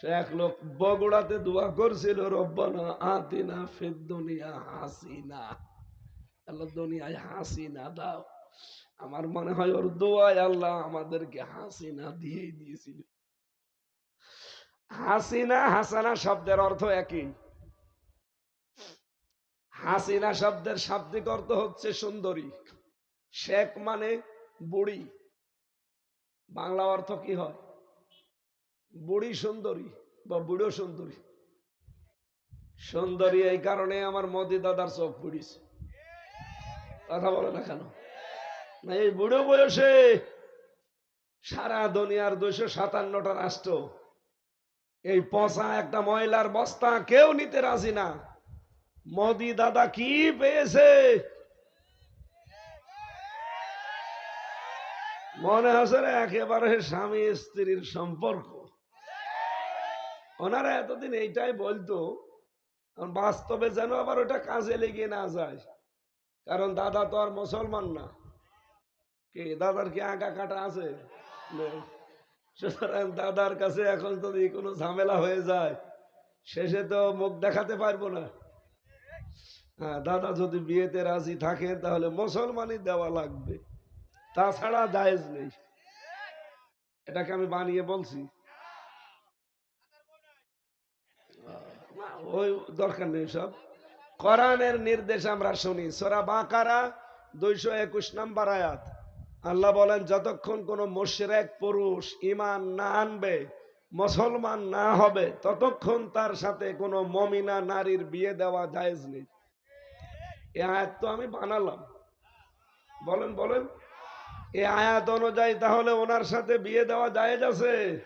সে এক লোক বগুড়াতে দোয়া করছিল, রব্বানা আতিনা ফিদ দুনিয়া হাসিনা। আল্লাহ দুনিয়ায় হাসিনা দাও। আমার মনে হয় ওর দোয়ায় আল্লাহ আমাদেরকে হাসিনা দিয়েই দিয়েছিল। হাসিনা, হাসানা শব্দের অর্থ একই। হাসিনা শব্দের শাব্দিক অর্থ হচ্ছে সুন্দরী। শেখ মানে বুড়ি। বাংলা অর্থ কি হয়? বুড়ি সুন্দরী বা বুড়ো সুন্দরী। সুন্দরী এই কারণে আমার মোদি দাদার চোখ পুড়িছে। কথা বলে না কেন? না এই বুড়ো বয়সে সারা দুনিয়ার দুইশো সাতান্নটা রাষ্ট্র, এই পচা একটা ময়লার বস্তা কেউ নিতে রাজি না। মোদি দাদা কি পেয়েছে? মনে হচ্ছে একেবারে স্বামী স্ত্রীর সম্পর্ক। ওনারা এতদিন এইটাই বলতো বাস্তবে যেন আবার ওটা কাজে লেগে না যায়। কারণ দাদা তো আর মুসলমান না। কে, দাদার কি আঁকা কাটা আছে? সুতরাং দাদার কাছে এখন যদি কোনো ঝামেলা হয়ে যায়, শেষে তো মুখ দেখাতে পারব না। হ্যাঁ দাদা যদি বিয়েতে রাজি থাকে, তাহলে মুসলমানই দেওয়া লাগবে। তাছাড়া দায়েজ নেই। এটাকে আমি বানিয়ে বলছি না, ওই দরকার নেই সব। কোরআনের নির্দেশ আমরা শুনি। সোরা বাকারা দুইশো একুশ নাম্বার আয়াত। আল্লাহ বলেন, যতক্ষণ কোন মোশরেক পুরুষ ইমান না আনবে, মুসলমান না হবে, ততক্ষণ তার সাথে কোনো মমিনা নারীর বিয়ে দেওয়া জায়েজ নেই। এ আয়াত তো আমি বানালাম। বলেন বলেন। এই আয়াত অনুযায়ী তাহলে ওনার সাথে বিয়ে দেওয়া জায়েজ আছে?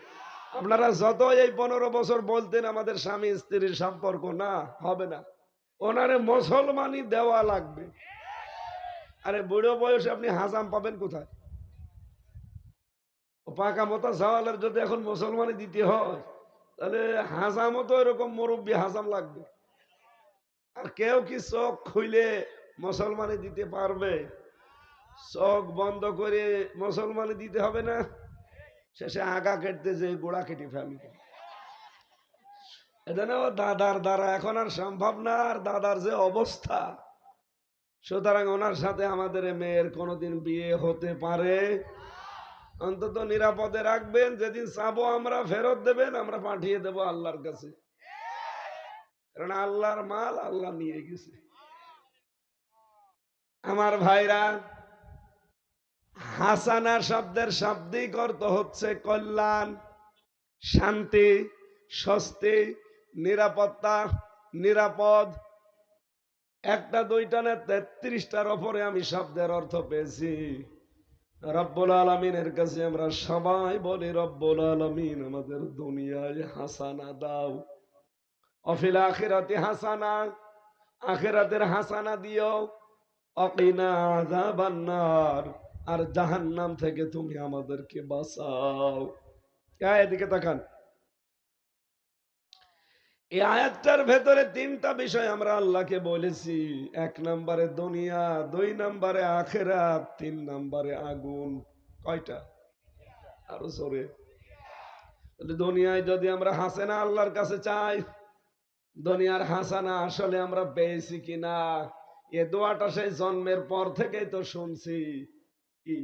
আপনারা যত এই পনেরো বছর বলতেন আমাদের স্বামী স্ত্রীর সম্পর্ক, না, হবে না। ওনারে মুসলমানই দেওয়া লাগবে। আরে বুড়ো বয়সে আপনি হাজাম পাবেন কোথায়? পাকা মতো সওয়ালের যদি এখন মুসলমানই দিতে হয়, তাহলে হাজামও তো এরকম মুরব্বী হাজাম লাগবে। আর কেউ কি চোখ খুইলে মুসলমানি দিতে পারবে? চোখ বন্ধ করে মুসলমানি দিতে হবে না? শেষে আগা কেটতে যে গোড়া কেটে ফেলবে এজন্য দাদার দ্বারা এখন আর সম্ভব না, আর দাদার যে অবস্থা। সুতরাং ওনার সাথে আমাদের মেয়ের কোনোদিন বিয়ে হতে পারে। অন্তত নিরাপদে রাখবেন, যেদিন চাবো আমরা ফেরত দেবেন, আমরা পাঠিয়ে দেব আল্লাহর কাছে। কারণ আল্লাহর মাল আল্লাহ নিয়ে গেছে। আমার ভাইরা হাসানা শব্দের শাব্দিক অর্থ হচ্ছে কল্যাণ, শান্তি, স্বস্তি, নিরাপত্তা, নিরাপদ। একটা, দুইটা না, তেত্রিশটার ওপরে আমি শব্দের অর্থ পেয়েছি। রব্বুল আলমিনের কাছে আমরা সবাই বলি, রব্বুল আলমিন, আমাদের দুনিয়ায় হাসানা দাও। অফিল আখিরাতে হাসানা, আখেরাতের হাসানা দিও। অকিনা আযাবান্নার। আর জাহান্নাম থেকে তুমি আমাদেরকে বাঁচাও। এদিকে তাকান। এই আয়াতটার ভেতরে তিনটা বিষয় আমরা আল্লাহকে বলেছি। এক নম্বরে দুনিয়া, দুই নম্বরে আখেরাত, তিন নম্বরে আগুন। কয়টা? আরও সরে দুনিয়ায় যদি আমরা হাসে হাসেনা আল্লাহর কাছে চাই, দুনিয়ার হাসানা আসলে আমরা পেয়েছি কিনা? এ দোয়াটা সেই জন্মের পর থেকেই তো শুনছি। কি?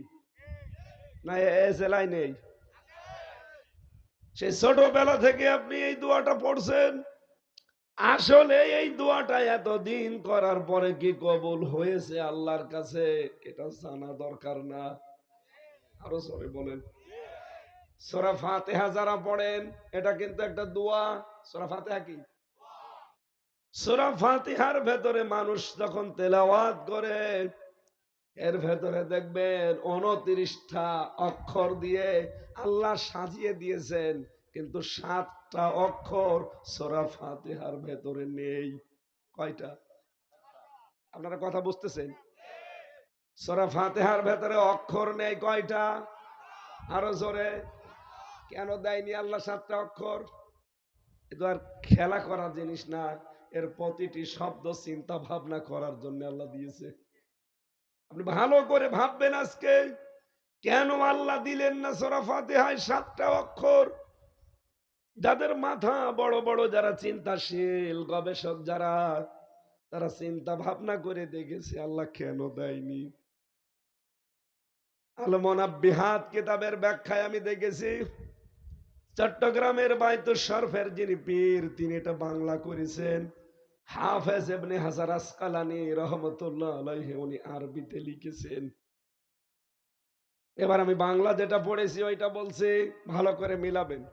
না, এ জেলায় নেই ছোটবেলা থেকে আপনি এই দোয়াটা পড়ছেন। আসলে এই দোয়াটা এতদিন করার পরে কি কবুল হয়েছে আল্লাহর কাছে? এটা জানা দরকার না। আরও বলেন। সোরা ফাতেহা যারা পড়েন, এটা কিন্তু একটা দোয়া। সোরা ফাতেহা কি? সোরা ফাতিহার ভেতরে মানুষ যখন তেলাওয়াত করে এর ভেতরে দেখবেন উনত্রিশটা অক্ষর দিয়ে আল্লাহ সাজিয়ে দিয়েছেন, কিন্তু সাতটা অক্ষর সোরা ফাতিহার ভেতরে নেই। কয়টা? আপনারা কথা বুঝতেছেন? সোরা ফাতিহার ভেতরে অক্ষর নেই কয়টা? আরও জোরে। কেন দেয়নি আল্লাহ সাতটা অক্ষর? এ তো আর খেলা করার জিনিস না, এর প্রতিটি শব্দ চিন্তা ভাবনা করার জন্য আল্লাহ দিয়েছে। আপনি ভালো করে ভাববেন আজকে, কেন আল্লাহ দিলেন না সোরা ফাতেহায় সাতটা অক্ষর? যাদের মাথা বড় বড়, যারা চিন্তাশীল, গবেষক, যারা, তারা চিন্তা ভাবনা করে দেখেছে, আল্লাহ কেন দেয়নি? আলমনাবিহাত কিতাবের ব্যাখ্যায় আমি দেখেছি, চট্টগ্রামের বাইতো শরফের যিনি পীর, তিনি এটা বাংলা করেছেন। হাফেজ হাসার আসকালানি রহমতুল্লাহ উনি আরবিতে লিখেছেন। এবার আমি বাংলা যেটা পড়েছি ওইটা বলছি, ভালো করে মিলাবেন।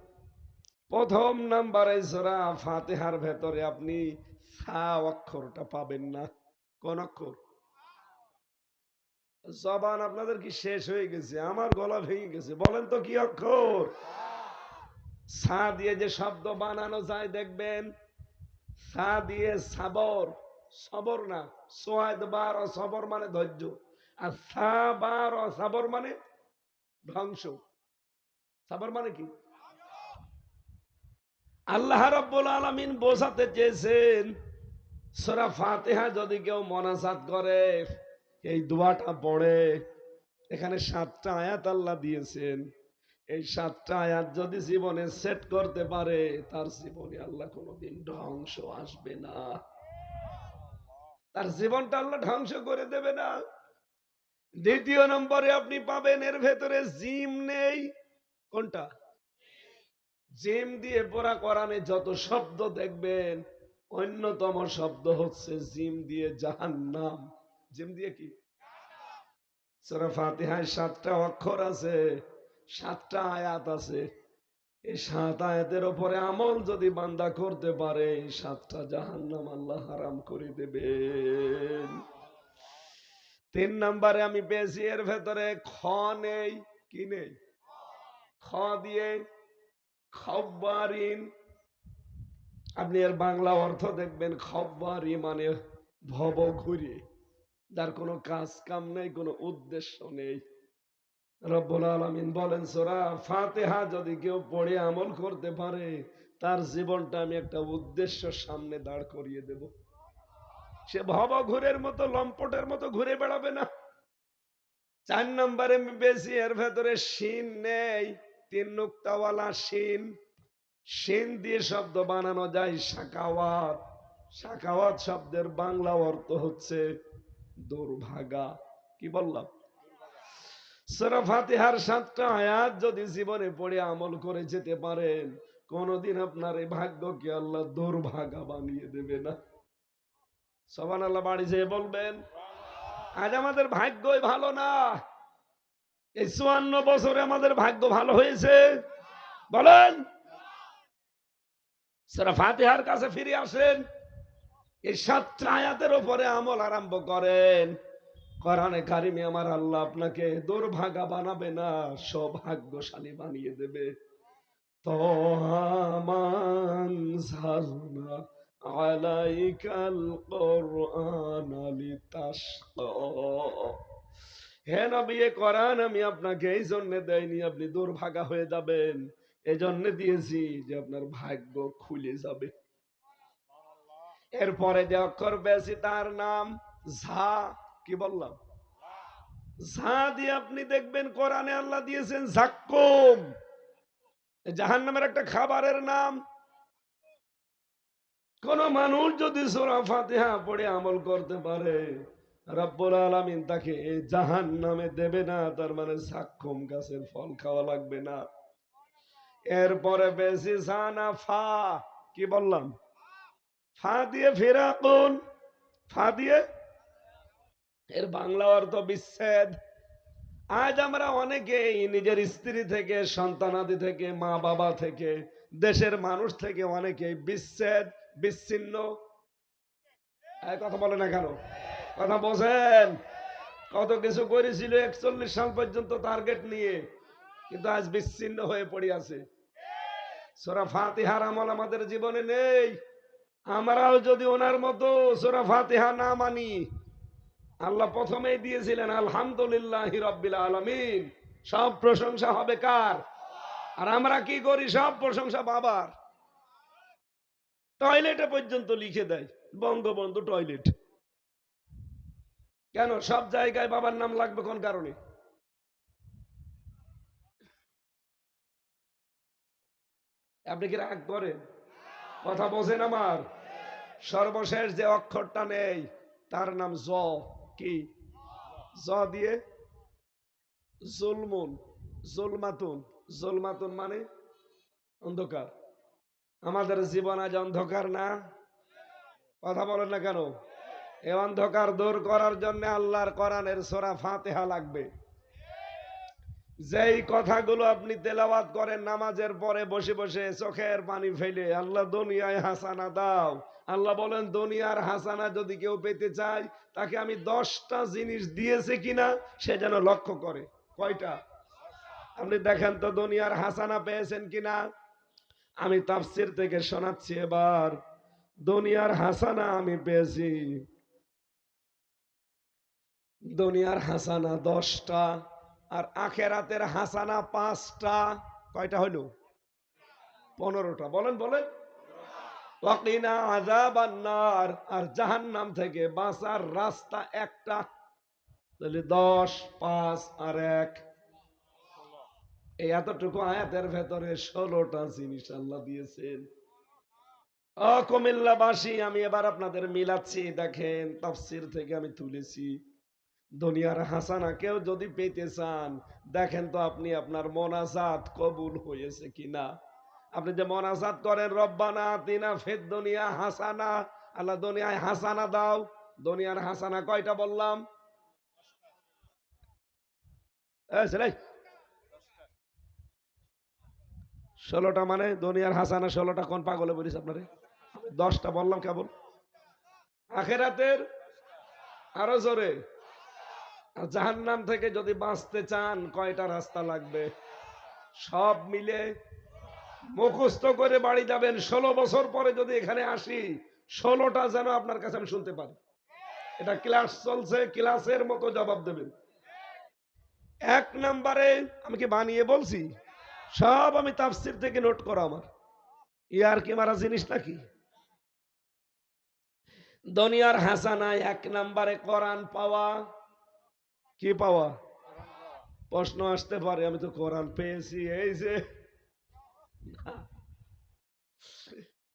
প্রথম নাম্বারে ফাতেহার ভেতরে আপনি সা অক্ষরটা পাবেন না। কোন অক্ষর? জবান আপনাদের কি শেষ হয়ে গেছে? আমার গলা ভেঙে গেছে। বলেন তো কি অক্ষর? সা দিয়ে যে শব্দ বানানো যায় দেখবেন সা দিয়ে সাবর, সবর না, সোয়াদ বার সবর মানে ধৈর্য, আর সা বার সাবর মানে ধ্বংস। সাবর মানে কি? আল্লাহ রব্বুল আলমিন বোঝাতে চেয়েছেন, সরা ফাতেহা যদি কেউ মনাসাত করে, এই দোয়াটা পড়ে, এখানে সাতটা আয়াত আল্লাহ দিয়েছেন। এই সাতটা আয়াত যদি জীবনে সেট করতে পারে, তার জীবনে আল্লাহ কোনোদিন ধ্বংস আসবে না। তার জীবনটা আল্লাহ ধ্বংস করে দেবে না। দ্বিতীয় নম্বরে আপনি পাবেন, এর ভেতরে জিম নেই। কোনটা? জিম দিয়ে পড়া কোরআনে যত শব্দ দেখবেন, অন্যতম শব্দ হচ্ছে জিম দিয়ে জাহান্নাম। জিম দিয়ে কি? সাতটা অক্ষর আছে। সাতটা আয়াত আছে। এই সাত আয়াতের উপরে আমল যদি বান্দা করতে পারে, এই সাতটা জাহান্নাম আল্লাহ হারাম করে দেবেন তিন নম্বরে আমি পেয়েছি, এর ভেতরে খ নেই, কি নেই? খ দিয়ে খব্বারিন। আপনি এর বাংলা অর্থ দেখবেন, খব্বারি মানে ভব ঘুরে যার কোনো কাজ কাম নেই, কোনো উদ্দেশ্য নেই। রব্বুল আলমিন বলেন, সোরা ফাতেহা যদি কেউ পড়ে আমল করতে পারে, তার জীবনটা আমি একটা উদ্দেশ্য সামনে দাঁড় করিয়ে দেব। সে ভব ঘুরের মতো, লম্পটের মতো ঘুরে বেড়াবে না। চার নম্বরে বেশি, এর ভেতরে নেই, তিন নুক্তাওয়ালা শিন। শিন দিয়ে শব্দ বানানো যায় শাকাওয়াত। শাকাওয়াত শব্দের বাংলা অর্থ হচ্ছে দুর্ভাগা। কি বললাম? সূরা সাতটা আয়াত যদি জীবনে পড়ে আমল করে যেতে পারেন, কোনদিন আপনার এই ভাগ্যকে আল্লাহ দুর্ভাগা বানিয়ে দেবে না। সবান আল্লাহ বাড়ি যেয়ে বলবেন, আজ আমাদের ভাগ্যই ভালো না। এই চুয়ান্ন বছরে আমাদের ভাগ্য ভালো হয়েছে। বলেন, সেরা কাছে ফিরে আসেন, এই সাতটা আয়াতের উপরে আমল আরম্ভ করেন। কোরআনে কারিমে আমার আল্লাহ আপনাকে দুর্ভাগা বানাবে না, সৌভাগ্যশালী বানিয়ে দেবে। তহামানঝালনা আলাইকাল কোরআন হে আমি আপনাকে এই জন্য দেয়নি আপনি দুর্ভাগা হয়ে যাবেন। এই জন্য দিয়েছি যে আপনার ভাগ্য খুলে যাবে। এরপরে যে অক্ষর বেশি তার নাম ঝা, কি বললাম? আপনি দেখবেন কোরআনে আল্লাহ দিয়েছেন ঝাক্কুম জাহান নামের একটা খাবারের নাম। কোন মানুষ যদি সোরা ফাতিহা পড়ে আমল করতে পারে তাকে জাহান নামে দেবে না, তার মানে সাক্ষম গাছের ফল খাওয়া লাগবে না। এরপরে বেশি সানা ফা, কি বললাম? ফা দিয়ে ফেরাকুন। ফা দিয়ে এর বাংলা অর্থ বিচ্ছেদ। আজ আমরা অনেকেই নিজের স্ত্রী থেকে, সন্তানাদি থেকে মা বাবা থেকে, দেশের মানুষ থেকে অনেকেই বিচ্ছেদ, বিচ্ছিন্ন। কথা বলে না কেন? কথা বোঝেন কত কিছু করেছিল একচল্লিশ সাল পর্যন্ত টার্গেট নিয়ে, কিন্তু আজ বিচ্ছিন্ন হয়ে পড়ে আছে। সোরা ফাতিহার আমল আমাদের জীবনে নেই। আমরাও যদি ওনার মতো সোরা ফাতিহা না মানি আল্লাহ প্রথমেই দিয়েছিলেন, আলহামদুলিল্লাহ রব্বিল আলমিন। সব প্রশংসা হবে কার? আর আমরা কি করি? সব প্রশংসা বাবার। টয়লেটে পর্যন্ত লিখে দেয়, বঙ্গবন্ধু টয়লেট। কেন? সব জায়গায় বাবার নাম লাগবে কোন কারণে? আপনি কি রাগ করেন? কথা বোঝেন আমার? সর্বশেষ যে অক্ষরটা নেই, তার নাম জ। কি? জ দিয়ে জুলমুন, জুলমাতুন। জুলমাতুন মানে অন্ধকার। আমাদের জীবন আজ অন্ধকার না? কথা বলেন না কেন? এ অন্ধকার দূর করার জন্য আল্লাহর কোরআনের সোরা ফাতেহা লাগবে। যেই কথাগুলো আপনি তেলাওয়াত করেন নামাজের পরে বসে বসে চোখের পানি ফেলে, আল্লাহ দুনিয়ায় হাসানা দাও। আল্লাহ বলেন, দুনিয়ার হাসানা যদি কেউ পেতে চায়, তাকে আমি দশটা জিনিস দিয়েছে কিনা সে যেন লক্ষ্য করে। কয়টা? আপনি দেখেন তো দুনিয়ার হাসানা পেয়েছেন কিনা? আমি তাফসির থেকে শোনাচ্ছি এবার। দুনিয়ার হাসানা আমি পেয়েছি। দুনিয়ার হাসানা দশটা। আর আখেরাতের হাসানা পাঁচটা, কয়টা হইল? পনেরোটা। বলেন বলেন। ওয়াকিনা আযাবান্নার, আর জাহান্নাম থেকে বাঁচার রাস্তা একটা। তাহলে দশ, পাঁচ আর এক। এই এতটুকু আয়াতের ভেতরে ষোলোটা জিনিস আল্লাহ দিয়েছেন। ও কুমিল্লাবাসী আমি এবার আপনাদের মিলাচ্ছি। দেখেন, তাফসির থেকে আমি তুলেছি। দুনিয়ার হাসানা কেউ যদি পেতে চান, দেখেন তো আপনি আপনার মনাজাত কবুল হয়েছে কিনা। আপনি যে মনাজাত করেন, রব্বানা তিনা ফেদ দুনিয়া হাসানা। আল্লাহ দুনিয়ায় হাসানা দাও। দুনিয়ার হাসানা কয়টা বললাম? ষোলোটা মানে দুনিয়ার হাসানা ষোলোটা কোন পাগলে বলিস আপনারে? দশটা বললাম কেবল। আখেরাতের আরও জোরে। আর জাহান্নাম থেকে যদি বাঁচতে চান, কয়টা রাস্তা লাগবে? সব মিলে মুখস্থ করে বাড়ি যাবেন। ষোলো বছর পরে যদি এখানে আসি, ষোলোটা যেন আপনার কাছে আমি শুনতে পারি। এটা ক্লাস চলছে, ক্লাসের মতো জবাব দেবেন। এক নম্বরে আমি কি বানিয়ে বলছি? সব আমি তাফসির থেকে নোট করা আমার। ইয়ার কি মারা জিনিস নাকি? দুনিয়ার হাসানায় এক নম্বরে কোরআন পাওয়া কি পাওয়া? প্রশ্ন আসতে পারে, আমি তো কোরআন পেয়েছি, এই যে।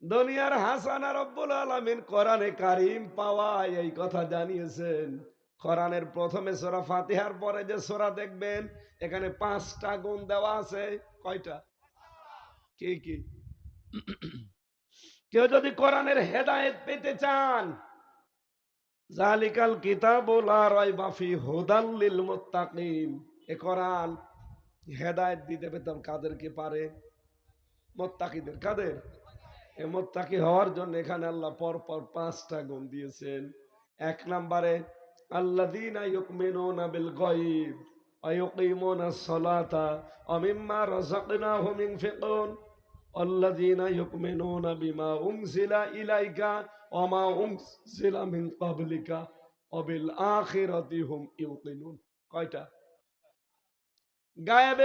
দুনিয়ার হাসানা রব্বুল আলামিন কোরআনে কারিম পাওয়া, এই কথা জানিয়েছেন। কোরআনের প্রথমে সোরা ফাতিহার পরে যে সোরা দেখবেন, এখানে পাঁচটা গুণ দেওয়া আছে। কয়টা? কি কি? কেউ যদি কোরআনের হেদায়েত পেতে চান জালিকাল কিতাবুল রাইবা ফি হুদাল্লিল মুত্তাকিন। এ কোরআন হেদায়েত দিতে পেতাম কাদেরকে পারে? মোত্তাকিদের কাদের? এ মোত্তাকি হওয়ার জন্য এখানে আল্লাহ পর পর পাঁচটা গুণ দিয়েছেন। এক নম্বরে, আল্লাযীনা ইউমিনুনা বিল গায়ব, ওয়া ইউকিমুনা আস-সালাতা ওয়া মিম্মা রাযাকনাহুম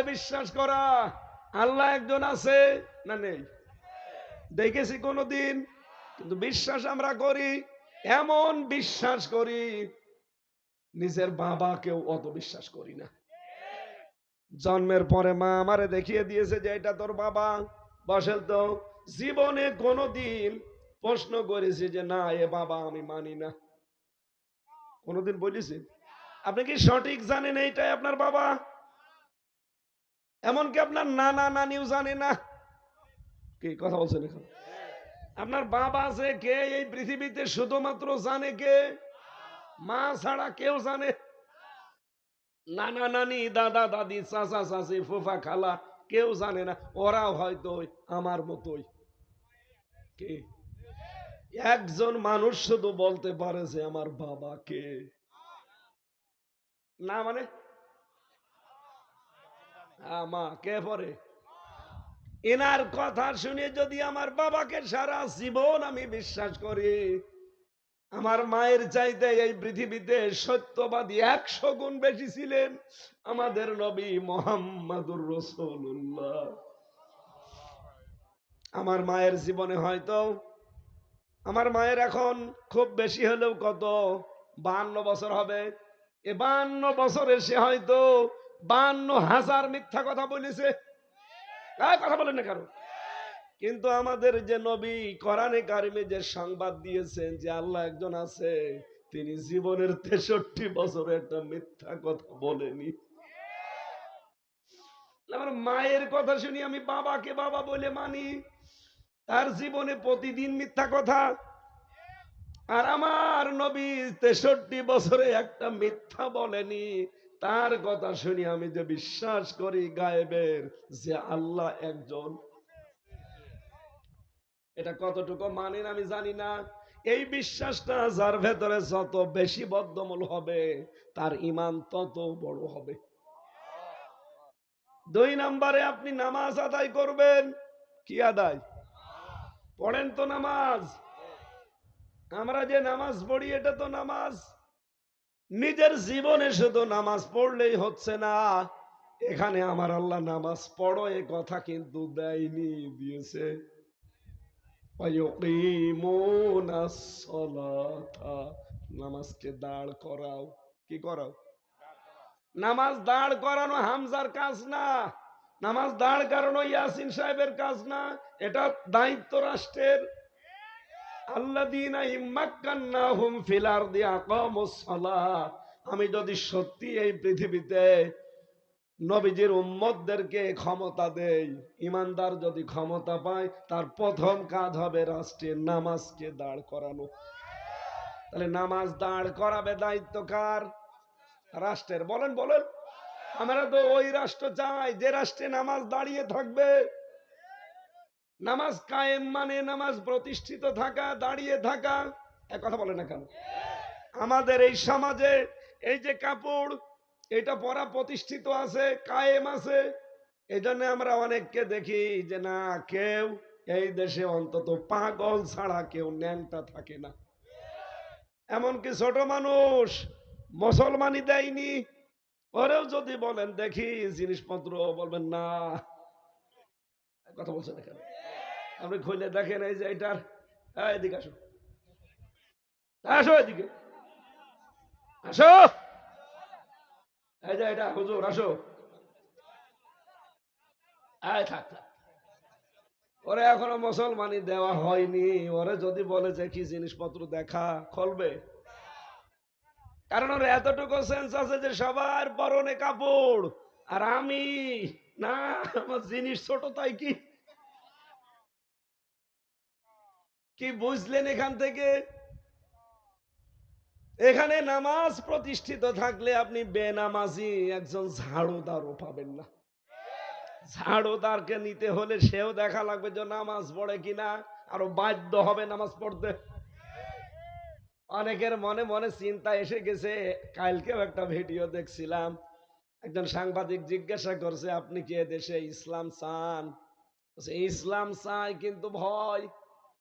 বিশ্বাস করা। আল্লাহ একজন আছে না নেই? দেখেছি কোনদিন। কিন্তু বিশ্বাস আমরা করি, এমন বিশ্বাস করি, নিজের বাবাকেও অত বিশ্বাস করি না। জন্মের পরে মা আমারে দেখিয়ে দিয়েছে যে এটা তোর বাবা। বসেন তো জীবনে কোনোদিন প্রশ্ন করেছি যে, না, এ বাবা আমি মানি না। কোনোদিন বলেছি? আপনি কি সঠিক জানেন এইটাই আপনার বাবা? এমনকি আপনার নানা নানিও জানে না। কি কথা বলছেন এখন? আপনার বাবা আছে কে, এই পৃথিবীতে শুধুমাত্র জানে কে? মা ছাড়া কেউ জানে? নানা নানি, দাদা, দাদি, চাচা, চাচি, ফুফা, খালা কেউ জানে না, ওরাও হয়তো আমার মতোই। কে? একজন মানুষ শুধু বলতে পারে যে আমার বাবা কে। না মানে? মা, কে পরে? এনার কথা শুনে যদি আমার বাবাকে সারা জীবন আমি বিশ্বাস করি আমার মায়ের চাইতে এই পৃথিবীতে সত্যবাদী একশো গুণ বেশি ছিলেন আমাদের নবী মোহাম্মদুর রসুল্লাহ আমার মায়ের জীবনে হয়তো, আমার মায়ের এখন খুব বেশি হলেও কত বান্ন বছর হবে। এ বান্ন বছরে সে হয়তো বান্ন হাজার মিথ্যা কথা বলেছে। কথা বলেন না কারও। কিন্তু আমাদের যে নবী কোরআনে কারিমে যে সংবাদ দিয়েছেন যে আল্লাহ একজন আছে, তিনি জীবনের তেষট্টি বছরে একটা মিথ্যা কথা বলেনি। আমার মায়ের কথা শুনি, আমি বাবাকে বাবা বলে মানি, তার জীবনে প্রতিদিন মিথ্যা কথা। আর আমার নবী তেষট্টি বছরে একটা মিথ্যা বলেনি, তার কথা শুনি আমি যে বিশ্বাস করি গায়েবের যে আল্লাহ একজন এটা কতটুকু মানেন আমি জানি না। এই বিশ্বাসটা যার ভেতরে যত বেশি বদ্ধমূল হবে, তার ইমান তত বড় হবে। দুই নম্বরে আপনি নামাজ আদায় করবেন। কি আদায়? পড়েন তো নামাজ। আমরা যে নামাজ পড়ি, এটা তো নামাজ। নিজের জীবনে শুধু নামাজ পড়লেই হচ্ছে না। এখানে আমার আল্লাহ নামাজ পড়ো, এ কথা কিন্তু দেয়নি, দিয়েছে। নামাজকে দাঁড় করাও। কি করাও? নামাজ দাঁড় করানো হামজার কাজ না। নামাজ দাঁড় করানো ইয়াসিন সাহেবের কাজ না। এটা দায়িত্ব রাষ্ট্রের। আমি যদি সত্যি এই পৃথিবীতে নবীজির উম্মতদেরকে ক্ষমতা দেই। ইমানদার যদি ক্ষমতা পায়, তার প্রথম কাজ হবে রাষ্ট্রের নামাজকে দাঁড় করানো। তাহলে নামাজ দাঁড় করাবে দায়িত্ব কার? রাষ্ট্রের। বলেন বলেন। আমরা তো ওই রাষ্ট্র চাই, যে রাষ্ট্রে নামাজ দাঁড়িয়ে থাকবে। নামাজ কায়েম মানে নামাজ প্রতিষ্ঠিত থাকা, দাঁড়িয়ে থাকা। এক কথা বলে না কেন? আমাদের এই সমাজে এই যে কাপড় এটা পড়া প্রতিষ্ঠিত আছে, কায়েম আছে। এই জন্য আমরা অনেককে দেখি যে, না, কেউ এই দেশে অন্তত পাগল ছাড়া কেউ ন্যাংটা থাকে না। এমনকি ছোট মানুষ মুসলমানই দেয়নি। ওরেও যদি বলেন, দেখি, জিনিসপত্র, বলবেন, না। কথা বলছেন এখানে। আপনি খুলে দেখেন এই যে এটার। হ্যাঁ এদিকে আসো। আসো এদিকে। আসো। এটা, হুজুর, আসো। থাক ওরে, এখনও মুসলমানি দেওয়া হয়নি। ওরে, যদি বলে যে কি জিনিসপত্র দেখা, খুলবে। কারণ ওর এতটুকু সেন্স আছে যে সবার পরনে কাপড়। আর আমি, না, আমার জিনিস ছোট, তাই কি? কি বুঝলেন এখান থেকে? এখানে নামাজ প্রতিষ্ঠিত থাকলে আপনি বেনামাজি একজন ঝাড়ুদারও পাবেন না। ঝাড়ুদারকে নিতে হলে সেও দেখা লাগবে যে নামাজ পড়ে কিনা, আরও বাধ্য হবে নামাজ পড়তে। অনেকের মনে মনে চিন্তা এসে গেছে, কালকেও একটা ভিডিও দেখছিলাম, একজন সাংবাদিক জিজ্ঞাসা করছে, আপনি কি দেশে ইসলাম চান? ইসলাম চাই, কিন্তু ভয়।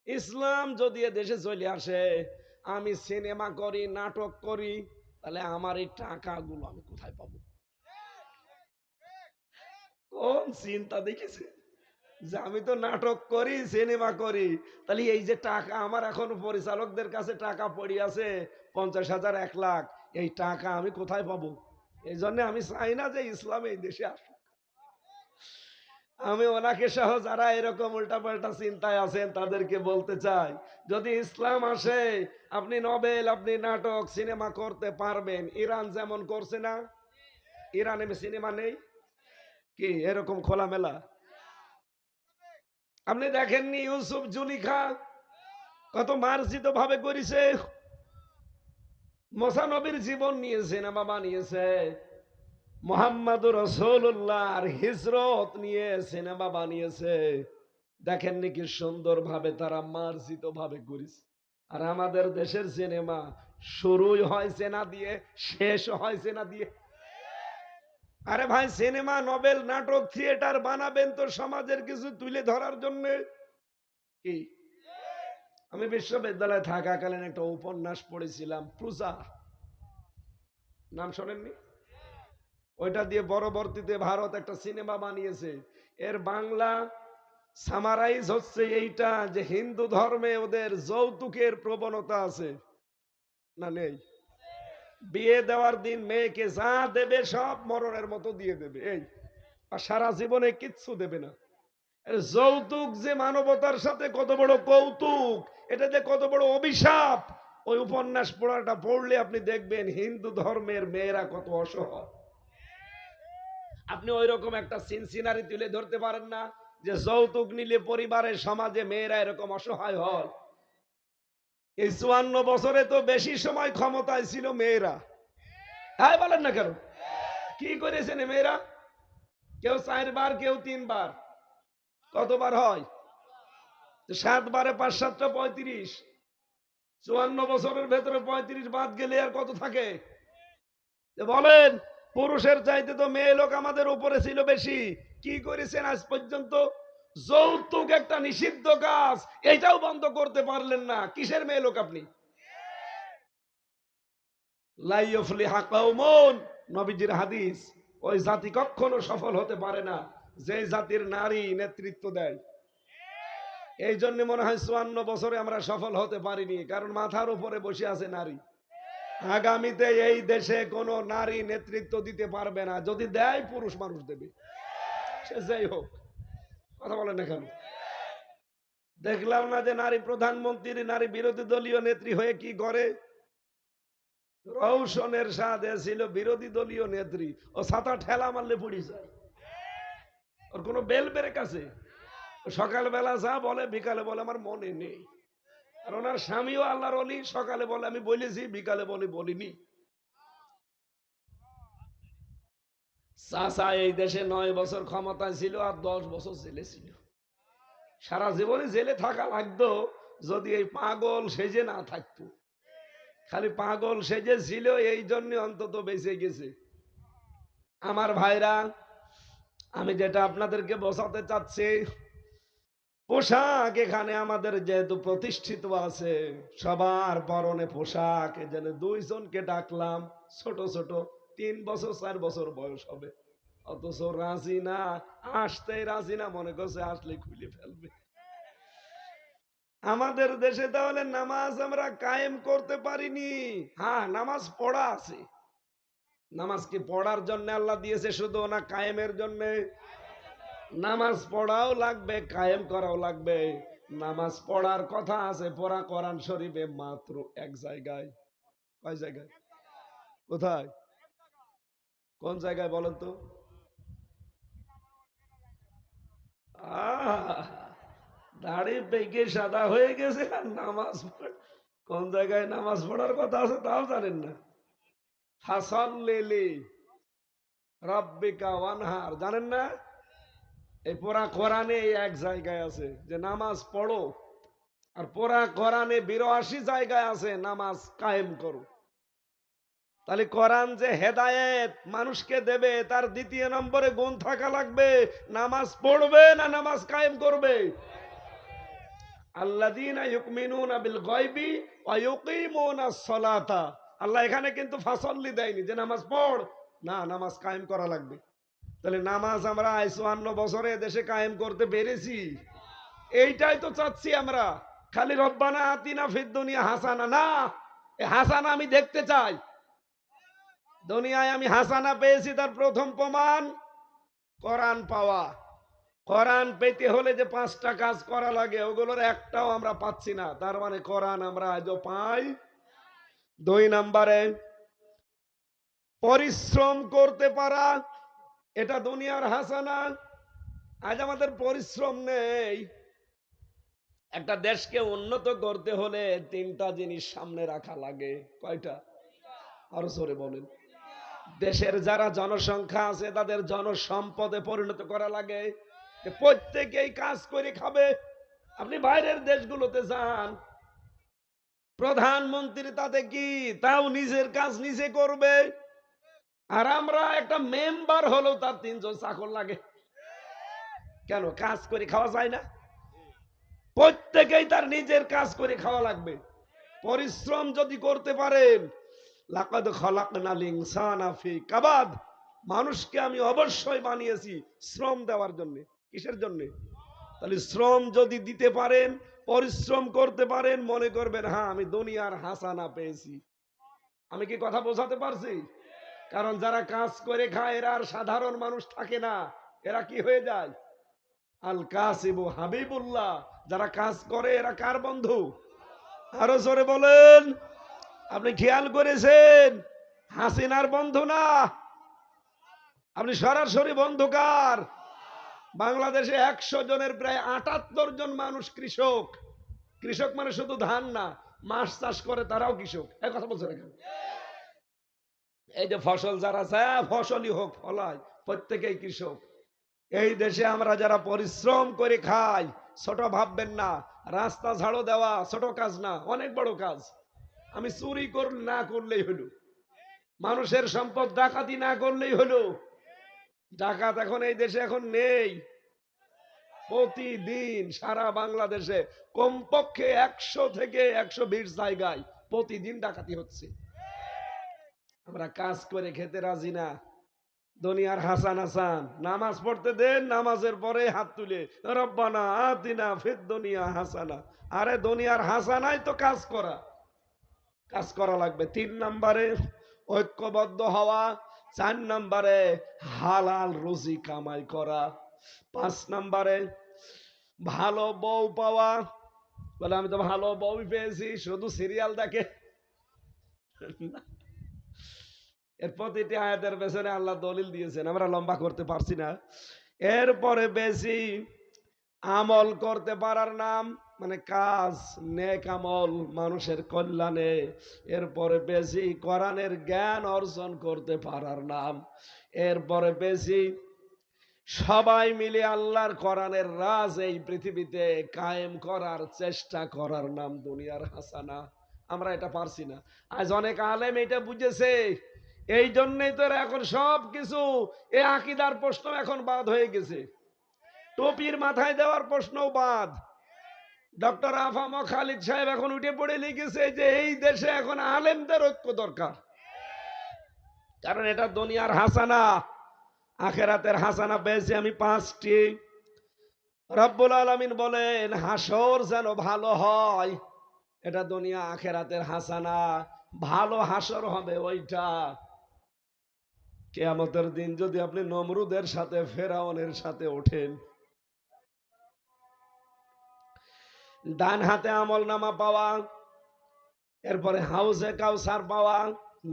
ইসলাম যদি এ দেশে চলে আসে আমি সিনেমা করি, নাটক করি, তাহলে আমার এই টাকাগুলো আমি কোথায় পাবো? কোন চিন্তা দেখেছে যে আমি তো নাটক করি, সিনেমা করি, তাহলে এই যে টাকা আমার এখন পরিচালকদের কাছে টাকা পড়ে আছে, পঞ্চাশ হাজার, এক লাখ, এই টাকা আমি কোথায় পাবো? এই জন্য আমি চাই না যে ইসলাম এই দেশে আসুক। আমি ওনাকে সহ যারা এরকম উল্টাপাল্টা চিন্তায় আছেন, তাদেরকে বলতে চাই, যদি ইসলাম আসে, আপনি নবেল, আপনি নাটক, সিনেমা করতে পারবেন। ইরান যেমন করছে না, ইরানে সিনেমা নেই? কি, এরকম খোলামেলা? আপনি দেখেননি ইউসুফ জুলিখা কত মার্জিত ভাবে করেছে? মোসানবীর জীবন নিয়ে সিনেমা বানিয়েছে মোহাম্মদুর রসুল্লাহর হিজরত নিয়ে সিনেমা বানিয়েছে। দেখেননি কি সুন্দর ভাবে তারা মার্জিত ভাবে করেছে আর আমাদের দেশের সিনেমা শুরুই হয় সেনা দিয়ে, শেষ হয় সেনা দিয়ে। আরে ভাই, সিনেমা, নভেল, নাটক, থিয়েটার বানাবেন তো সমাজের কিছু তুলে ধরার জন্য। কি? আমি বিশ্ববিদ্যালয়ে থাকাকালীন একটা উপন্যাস পড়েছিলাম পূজা নাম শোনেননি? ওইটা দিয়ে পরবর্তীতে ভারত একটা সিনেমা বানিয়েছে। এর বাংলা সামারাইজ হচ্ছে এইটা যে হিন্দু ধর্মে ওদের যৌতুকের প্রবণতা আছে না নেই? বিয়ে দেওয়ার দিন মেয়েকে যা দেবে সব মরণের মতো দিয়ে দেবে, এই। আর সারা জীবনে কিচ্ছু দেবে না। যৌতুক যে মানবতার সাথে কত বড় কৌতুক, এটা যে কত বড় অভিশাপ, ওই উপন্যাস পড়াটা পড়লে আপনি দেখবেন হিন্দু ধর্মের মেয়েরা কত অসহায়। আপনি ওই রকম একটা সিনসিনারি তুলে ধরতে পারেন না যে যৌতুক নিলে পরিবারের সমাজে মেয়েরা এরকম অসহায় হয়। এই চুয়ান্ন বছরে তো বেশি সময় ক্ষমতায় ছিল মেয়েরা। হ্যাঁ বলেন না কেন? কি করেছেন মেয়েরা? কেউ চারবার, কেউ তিনবার। কতবার হয়? তো সাতবারে পাঁচ সাতটা পঁয়ত্রিশ। চুয়ান্ন বছরের ভেতরে পঁয়ত্রিশ বাদ গেলে আর কত থাকে? বলেন পুরুষের চাইতে তো মেয়ে লোক আমাদের উপরে ছিল বেশি। কি করেছেন আজ পর্যন্ত? যৌতুক একটা নিষিদ্ধ কাজ, এটাও বন্ধ করতে পারলেন না। কিসের মেয়ে লোক আপনি? নবীজির হাদিস, ওই জাতি কখনো সফল হতে পারে না, যে জাতির নারী নেতৃত্ব দেয়। এই জন্য মনে হয় চুয়ান্ন বছরে আমরা সফল হতে পারিনি, কারণ মাথার উপরে বসে আছে নারী। আগামীতে এই দেশে কোনো নারী নেতৃত্ব দিতে পারবে না। যদি দেয়, পুরুষ মানুষ দেবে। সে যাই হোক, কথা বলেন না কেন? দেখলাম না যে নারী প্রধানমন্ত্রী, নারী বিরোধী দলীয় নেত্রী হয়ে কি করে? রৌশনের সাথে ছিল বিরোধী দলীয় নেত্রী। ও ছাতা ঠেলা মারলে পড়ি যায়। ওর কোনো বেল বেরেক কাছে সকালবেলা যা বলে, বিকালে বলে, আমার মনে নেই। আর ওনার স্বামীও আল্লাহর অলি সকালে বলে, আমি বলেছি, বিকালে বলে, বলিনি। চাচা এই দেশে নয় বছর ক্ষমতায় ছিল আর দশ বছর জেলে ছিল। সারা জীবনে জেলে থাকা লাগতো, যদি এই পাগল সেজে না থাকতো। খালি পাগল সেজে ছিল, এই জন্য অন্তত বেঁচে গেছে। আমার ভাইরা, আমি যেটা আপনাদেরকে বোঝাতে চাচ্ছি পোশাক এখানে আমাদের যেহেতু প্রতিষ্ঠিত আছে, সবার পরনে পোশাক যেন দুইজনকে ডাকলাম, ছোট ছোট, তিন বছর, চার বছর বয়স হবে। অথচ রাজি না আসতে রাজি না, মনে করছে আসলে খুলে ফেলবে। আমাদের দেশে তাহলে নামাজ আমরা কায়েম করতে পারিনি। হ্যাঁ নামাজ পড়া আছে। নামাজ কি পড়ার জন্য আল্লাহ দিয়েছে শুধু না কায়েমের জন্য? নামাজ পড়াও লাগবে, কায়েম করাও লাগবে। নামাজ পড়ার কথা আছে, পড়া কোরআন শরীফে মাত্র এক জায়গায়। কয় জায়গায়? কোথায়? কোন জায়গায় বলেন তো? দাড়ি পেকে সাদা হয়ে গেছে আর নামাজ কোন জায়গায় নামাজ পড়ার কথা আছে তাও জানেন না। হাসান লেলি রব্বিকা ওয়ানহার, জানেন না? এই পোড়া কোরআনে এক জায়গায় আছে। যে নামাজ পড়ো, আর পোড়া কোরআনে বিরাশি জায়গায় আছে, নামাজ কায়েম করো। তাহলে কোরআন যে হেদায়েত মানুষকে দেবে, তার দ্বিতীয় নম্বরে গুণ থাকা লাগবে। নামাজ পড়বে না নামাজ কায়েম করবে? আল্লাহ এখানে কিন্তু ফাসল্লি দেয়নি যে নামাজ পড়। না, নামাজ কায়েম করা লাগবে। তাহলে নামাজ আমরা চুয়ান্ন বছরে দেশে কায়েম করতে পেরেছি। এইটাই তো চাচ্ছি আমরা। খালি রব্বানা আতিনা ফিদ দুনিয়া হাসানা। না হাসানা আমি দেখতে চাই। দুনিয়ায় আমি হাসানা পেয়েছি, তার প্রথম প্রমাণ কোরআন পাওয়া। কোরআন পেতে হলে যে পাঁচটা কাজ করা লাগে, ওগুলোর একটাও আমরা পাচ্ছি না। তার মানে কোরআন আমরা আজও পাই। দুই নম্বরে, পরিশ্রম করতে পারা এটা দুনিয়ার হাসানা আজ আমাদের পরিশ্রম নেই। একটা দেশকে উন্নত করতে হলে তিনটা জিনিস সামনে রাখা লাগে। কয়টা? আরও জোরে বলেন। দেশের যারা জনসংখ্যা আছে, তাদের জনসম্পদে পরিণত করা লাগে। প্রত্যেকেই কাজ করে খাবে। আপনি বাইরের দেশগুলোতে যান। প্রধানমন্ত্রী তাতে কি? তাও নিজের কাজ নিজে করবে। আর আমরা একটা মেম্বার হলেও তার তিনজন চাকর লাগে। কেন? কাজ করে খাওয়া যায় না? প্রত্যেকেই তার নিজের কাজ করে খাওয়া লাগবে। পরিশ্রম যদি করতে পারেন, লাকাদ খালাকনাল ইনসানা ফি কাবাদ। মানুষকে আমি অবশ্যই বানিয়েছি শ্রম দেওয়ার জন্য। কিসের জন্য? তাহলে শ্রম যদি দিতে পারেন, পরিশ্রম করতে পারেন, মনে করবেন হ্যাঁ আমি দুনিয়ার হাসানা পেয়েছি। আমি কি কথা বোঝাতে পারছি? কারণ যারা কাজ করে খায়, এরা আর সাধারণ মানুষ থাকে না। এরা কি হয়ে যায়? আল কাসিবু হাবিবুল্লাহ, যারা কাজ করে, এরা কার বন্ধু? আরও জোরে বলেন। আপনি খেয়াল করেছেন? হাসিনার বন্ধু না। আপনি সরাসরি বন্ধু কার? বাংলাদেশে একশো জনের প্রায় আটাত্তর জন মানুষ কৃষক। কৃষক মানে শুধু ধান না, মাছ চাষ করে তারাও কৃষক। এক কথা বলছে না কেন? এই যে ফসল যারা চায় ফসলই হোক ফলায় প্রত্যেকেই কৃষক। এই দেশে আমরা যারা পরিশ্রম করে খাই, ছোট ভাববেন না, রাস্তা ঝাড়ো দেওয়া ছোট কাজ না, অনেক বড় কাজ। আমি চুরি কর, না করলেই হলো। মানুষের সম্পদ ডাকাতি না করলেই হলো। ডাকাত এখন এই দেশে এখন নেই। প্রতিদিন সারা বাংলাদেশে কমপক্ষে একশো থেকে একশো বিশ জায়গায় প্রতিদিন ডাকাতি হচ্ছে। আমরা কাজ করে খেতে রাজি না। দুনিয়ার হাসান হাসান, নামাজ পড়তে দেন, নামাজের পরে হাত তুলে, রব্বানা আতিনা ফির দুনিয়া হাসানা। আরে দুনিয়ার হাসানাই তো কাজ করা। কাজ করা লাগবে। তিন নম্বরে ঐক্যবদ্ধ হওয়া, চার নম্বরে হালাল রুজি কামাই করা। পাঁচ নম্বরে ভালো বউ পাওয়া। বলে, আমি তো ভালো বউ পেয়েছি, শুধু সিরিয়াল দেখে। এর প্রতিটি আয়াতের পেছনে আল্লাহ দলিল দিয়েছেন, আমরা লম্বা করতে পারছি না। এরপরে বেশি আমল করতে পারার নাম মানে কাজ, নেক আমল মানুষের কল্যাণে। এরপরে বেশি কোরআনের জ্ঞান অর্জন করতে পারার নাম। এরপরে বেশি সবাই মিলে আল্লাহর কোরআনের রাজ এই পৃথিবীতে কায়েম করার চেষ্টা করার নাম দুনিয়ার হাসানা। আমরা এটা পারছি না। আজ অনেক আলেম এটা বুঝেছে। এই জন্যই তো এখন সব কিছু এ আকিদার প্রশ্ন এখন বাদ হয়ে গেছে। টুপির মাথায় দেওয়ার প্রশ্নও বাদ। ডক্টর আফাম খালিদ সাহেব এখন উঠে পড়ে লিখেছে যে এই দেশে এখন আলেমদের ঐক্য দরকার। কারণ এটা দুনিয়ার হাসানা। আখেরাতের হাসানা পেয়েছি আমি পাঁচটি। রব্বুল আলমিন বলেন হাসর যেন ভালো হয়, এটা দুনিয়া আখেরাতের হাসানা। ভালো হাসর হবে ওইটা। কেয়ামতের দিন যদি আপনি নমরুদের সাথে ফেরাউনের সাথে ওঠেন। ডান হাতে আমল নামা পাওয়া, এরপরে হাউসে কাউসার পাওয়া,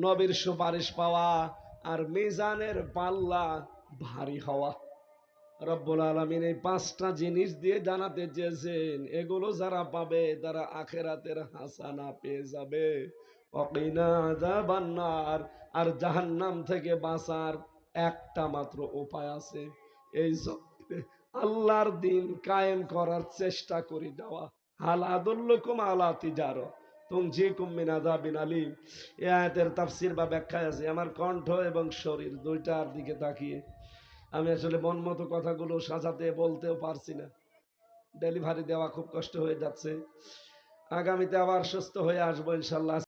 নবীর সুপারিশ পাওয়া, আর মিজানের পাল্লা ভারী হওয়া। রব্বুল আলমিন এই পাঁচটা জিনিস দিয়ে জানাতে চেয়েছেন, এগুলো যারা পাবে তারা আখেরাতের হাসানা পেয়ে যাবে। অকিনা আযাবান্নার আর জাহান্নাম থেকে বাঁচার একটা মাত্র উপায় আছে। এই আল্লাহর দিন কায়েম করার চেষ্টা করি দেওয়া। হাল আদুল্লকুম আলা তিজার। তুমজিকুম আযাবিন আলিম। এই আয়াতের তাফসীর বা ব্যাখ্যায় আছে, আমার কণ্ঠ এবং শরীর দুইটার দিকে তাকিয়ে। আমি আসলে মন মতো কথাগুলো সাজাতে বলতেও পারছি না। ডেলিভারি দেওয়া খুব কষ্ট হয়ে যাচ্ছে। আগামীতে আবার সুস্থ হয়ে আসব ইনশাল্লাহ।